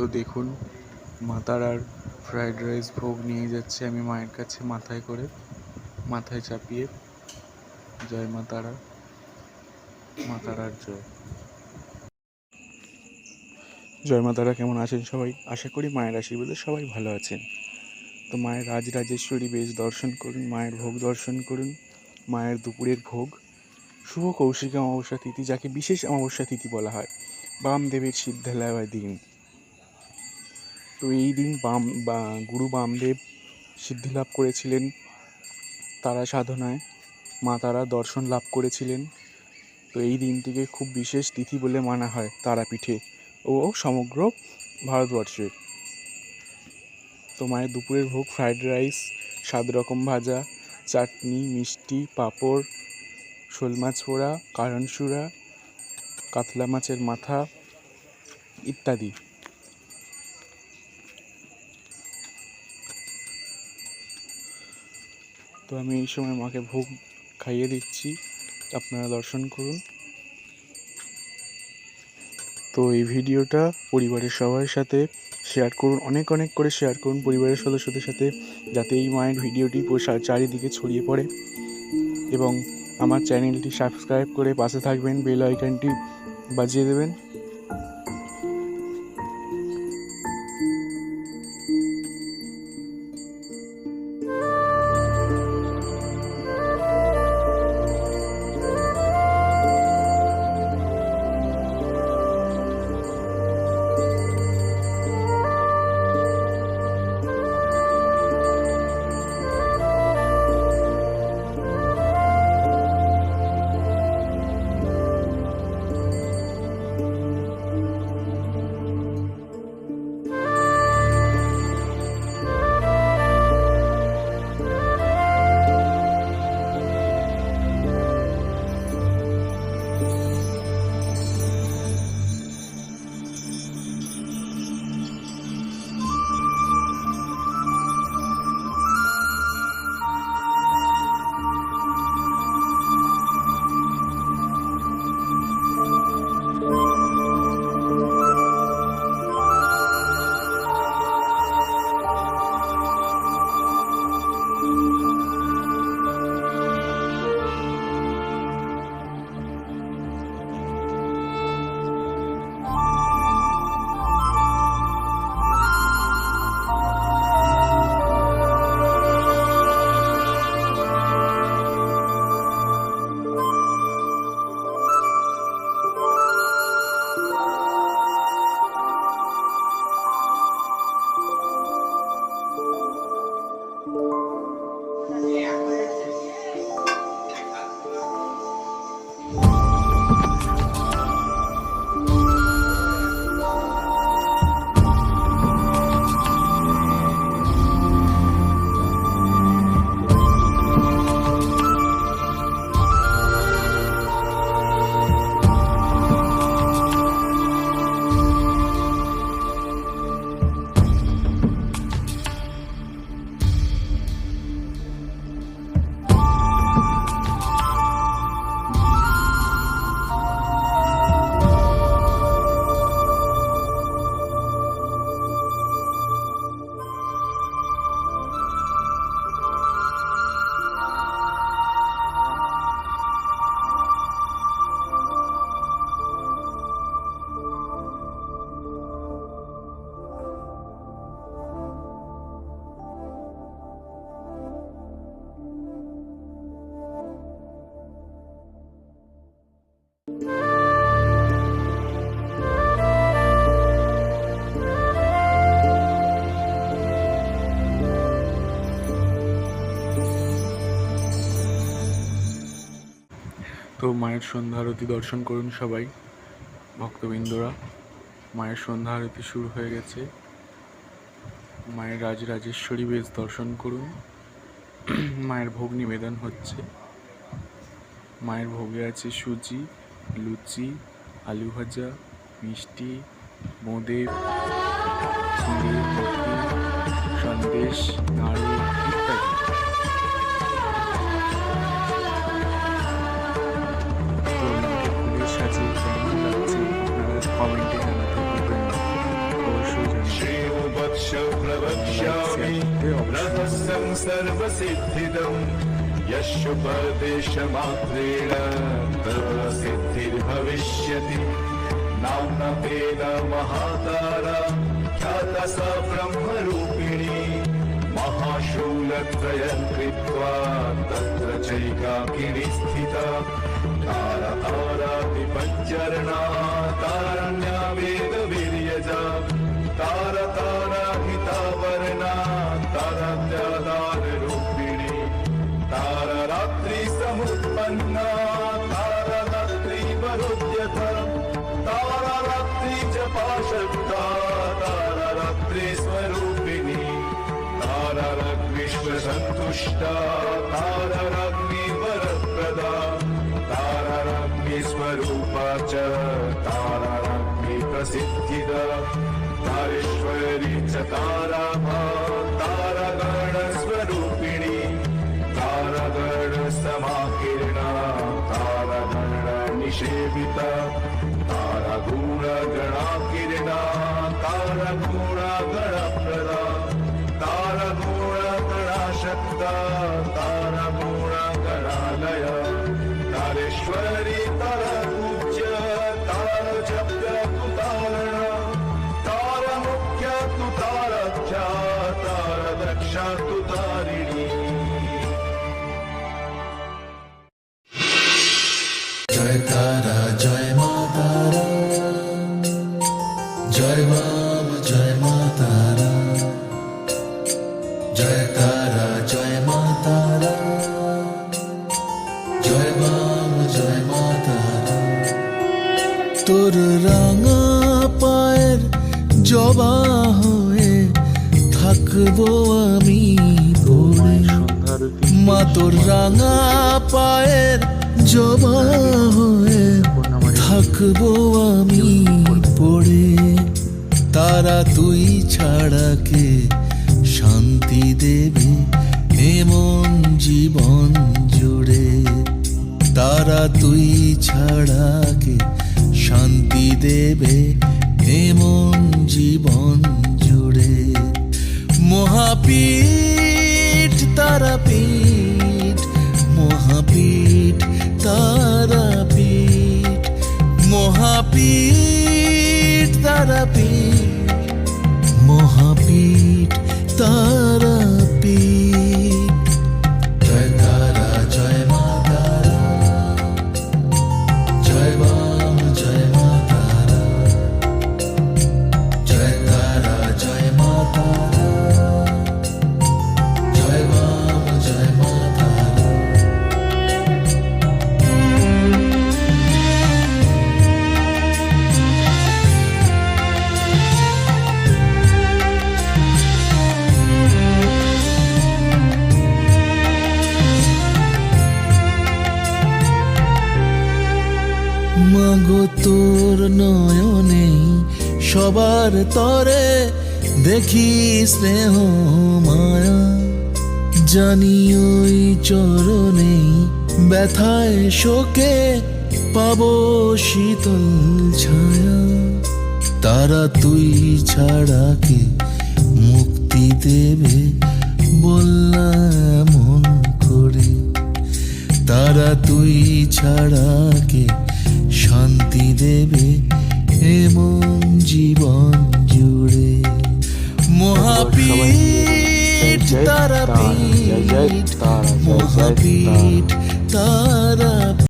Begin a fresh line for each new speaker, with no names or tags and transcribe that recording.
তো দেখুন মা তারার ফ্রাইড রাইস ভোগ নিয়ে যাচ্ছে আমি মায়ের কাছে মাথায় করে, মাথায় চাপিয়ে। জয় মা তারা, মা তারার জয়। জয় মা তারা, কেমন আছেন সবাই? আশা করি মায়ের আশীর্বাদে সবাই ভালো আছেন। তো মায়ের রাজরাজেশ্বরী বেশ দর্শন করুন, মায়ের ভোগ দর্শন করুন, মায়ের দুপুরের ভোগ। শুভ কৌশিক অমাবস্যা তিথি, যাকে বিশেষ অমাবস্যা তিথি বলা হয়। বামদেবের সিদ্ধালয় দিন। তো এই দিন বাম, বা গুরু বামদেব সিদ্ধি লাভ করেছিলেন তারা সাধনায়। মা তারা দর্শন লাভ করেছিলেন। তো এই দিনটিকে খুব বিশেষ তিথি বলে মানা হয় তারাপীঠে ও সমগ্র ভারতবর্ষে। তো মায়ের দুপুরের ভোগ, ফ্রাইড রাইস, সাত রকম ভাজা, চাটনি, মিষ্টি, পাঁপড়, শোল মাছ পোড়া কারণসুরা কাতলা মাছের মাথা ইত্যাদি। তো আমি এই সময় মাকে ভোগ খাইয়ে দিচ্ছি। আপনারা দর্শন করুন। তো এই ভিডিওটা পরিবারের সবার সাথে শেয়ার করুন, অনেক অনেক করে শেয়ার করুন, পরিবারের সদস্যদের সাথে, যাতে এই মায়ের ভিডিওটি চারিদিকে ছড়িয়ে পড়ে। এবং আমার চ্যানেলটি সাবস্ক্রাইব করে পাশে থাকবেন বেল আইকনটি বাজিয়ে দেবেন। তো মায়ের সন্ধ্যা আরতি দর্শন করুন সবাই, ভক্তবৃন্দরা। মায়ের সন্ধ্যা আরতি শুরু হয়ে গেছে। মায়ের রাজরাজেশ্বরী বেশ দর্শন করুন। মায়ের ভোগ নিবেদন হচ্ছে। মায়ের ভোগে আছে সুজি, লুচি, আলু ভাজা, মিষ্টি বোঁদে সন্দেশ, নাড়ু
सर्वसिद्धिदम् यशुपदेशमात्रेण तव सिद्धिर्भविष्यति नाम्ना तेन महातारा ख्याता सा ब्रह्मरूपिणी महाशूलत्रयं कृत्वा तत्र चैकाकिनी स्थिता तारा कृपाशक्ता तारारात्रिस्वरूपिणी ताराराग्निश्वसन्तुष्टा ताराराग्निवरप्रदा। ताराराग्निस्वरूपा च ताराराग्निप्रसिद्धिदा। तारेश्वरी च तारा 보다.
জয় বাম, জয় মা তারা রাঙা পায়ের জবা হয়ে থাকব আমি মা, তোর রাঙা পায়ের জবা হয়ে থাকব আমি পড়ে তারা তুই ছাড়া কে শান্তি দেবে? এমন জীবন তারা তুই ছাড়া কে শান্তি দেবে এমন জীবন জুড়ে। মহাপীঠ তারাপীঠ মহাপীঠ তারাপীঠ মহাপীঠ তারাপীঠ মহাপীঠ তারাপীঠ নয়নে সবার তরে দেখি স্নেহ মায়া। জানি ওই চরণে ব্যথায় শোকে পাব শীতল ছায়া। তারা তুই ছাড়া কে মুক্তি দেবে বললাম করে। তারা তুই ছাড়া কে শান্তি দেবে এমন জীবন জুড়ে মহাপীঠ
জয়
তারা
তারা, জয় জয়
পীঠ
তারা, জয় জয়
মহাপীঠ তারা